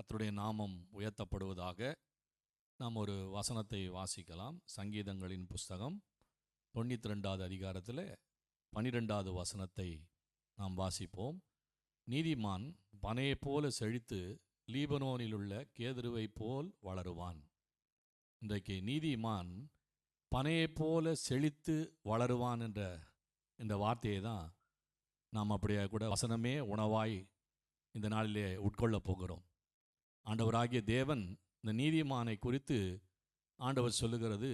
கத்தருடைய நாமம் உயர்த்தப்படுவதாக நாம் ஒரு வசனத்தை வாசிக்கலாம். சங்கீதங்களின் புஸ்தகம் தொண்ணூற்றி ரெண்டாவது அதிகாரத்தில் பனிரெண்டாவது வசனத்தை நாம் வாசிப்போம். நீதிமான் பனையைப் போல செழித்து லீபனோனில் உள்ள கேதுருவை போல் வளருவான். இன்றைக்கு நீதிமான் பனையைப் போல செழித்து வளருவான் என்ற இந்த வார்த்தையை தான் நாம் அப்படியே கூட வசனமே உணவாய் இந்த நாளிலே உட்கொள்ளப் போகிறோம். ஆண்டவராகிய தேவன் இந்த நீதிமானை குறித்து ஆண்டவர் சொல்லுகிறது.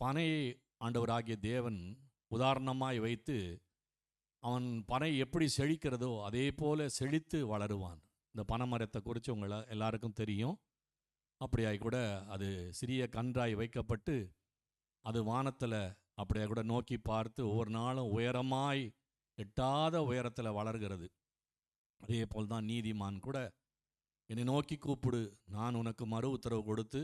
பனையை ஆண்டவராகிய தேவன் உதாரணமாய் வைத்து அவன் பனை எப்படி செழிக்கிறதோ அதே போல செழித்து வளருவான். இந்த பனைமரத்தை குறித்து உங்களை எல்லாருக்கும் தெரியும். அப்படியாய் கூட அது சிறிய கன்றாய் வைக்கப்பட்டு அது வானத்தில் அப்படியே கூட நோக்கி பார்த்து ஒவ்வொரு நாளும் உயரமாய் எட்டாத உயரத்தில் வளர்கிறது. அதே போல் தான் நீதிமான் கூட என்னை நோக்கி கூப்பிடு. நான் உனக்கு மறு உத்தரவு கொடுத்து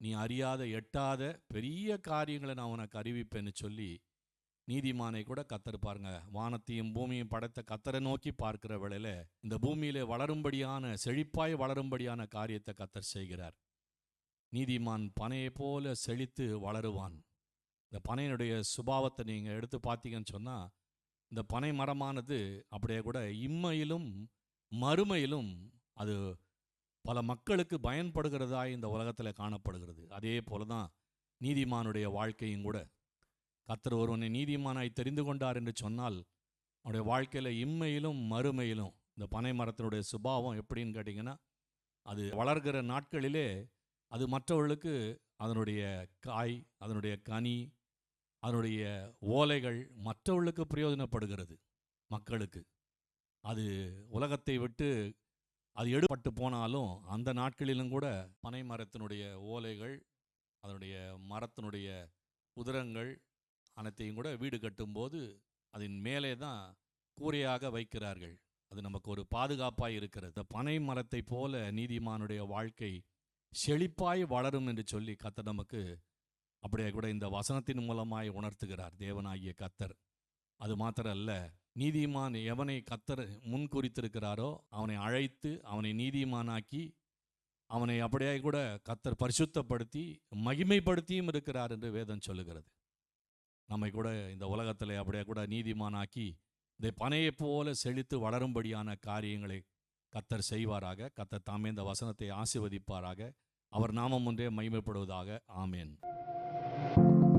நீ அறியாத எட்டாத பெரிய காரியங்களை நான் உனக்கு அறிவிப்பேன்னு சொல்லி நீதிமானை கூட கத்தர் பாருங்க. வானத்தையும் பூமியும் படைத்த கத்தரை நோக்கி பார்க்கிற வேளையில் இந்த பூமியில வளரும்படியான செழிப்பாய் வளரும்படியான காரியத்தை கத்தர் செய்கிறார். நீதிமான் பனையை போல செழித்து வளருவான். இந்த பனையினுடைய சுபாவத்தை நீங்கள் எடுத்து பார்த்தீங்கன்னு சொன்னால் இந்த பனை மரமானது அப்படியே கூட இம்மையிலும் மறுமையிலும் அது பல மக்களுக்கு பயன்படுகிறதாய் இந்த உலகத்தில் காணப்படுகிறது. அதே போல தான் நீதிமானுடைய வாழ்க்கையும் கூட. கத்தர் ஒருவனை நீதிமானாய் தெரிந்து கொண்டார் என்று சொன்னால் அவனுடைய வாழ்க்கையில் இம்மையிலும் மறுமையிலும் இந்த பனை மரத்தினுடைய சுபாவம் எப்படின்னு கேட்டிங்கன்னா அது வளர்கிற நாட்களிலே அது மற்றவர்களுக்கு அதனுடைய காய் அதனுடைய கனி அதனுடைய ஓலைகள் மற்றவர்களுக்கு பிரயோஜனப்படுகிறது மக்களுக்கு. அது உலகத்தை விட்டு அது எடுபட்டு போனாலும் அந்த நாட்களிலும் கூட பனை மரத்தினுடைய ஓலைகள் அதனுடைய மரத்தினுடைய உதிரங்கள் அனைத்தையும் கூட வீடு கட்டும்போது அதன் மேலே தான் கூரையாக வைக்கிறார்கள். அது நமக்கு ஒரு பாதுகாப்பாக இருக்கிறது. பனை மரத்தை போல நீதிமானுடைய வாழ்க்கை செழிப்பாய் வளரும் என்று சொல்லி கத்தர் நமக்கு அப்படியே கூட இந்த வசனத்தின் மூலமாய் உணர்த்துகிறார். தேவனாகிய கத்தர் அது மாத்திரம் அல்ல நீதிமான் எவனை கத்தர் முன் குறித்திருக்கிறாரோ அவனை அழைத்து அவனை நீதிமானாக்கி அவனை அப்படியே கூட கத்தர் பரிசுத்தப்படுத்தி மகிமைப்படுத்தியும் இருக்கிறார் என்று வேதம் சொல்லுகிறது. நம்மை கூட இந்த உலகத்தில் அப்படியே கூட நீதிமானாக்கி இந்த பனையைப் போல செழித்து வளரும்படியான காரியங்களை கத்தர் செய்வாராக. கத்தர் தாமே இந்த வசனத்தை ஆசிர்வதிப்பாராக. அவர் நாமம் ஒன்றே மகிமைப்படுவதாக. ஆமேன்.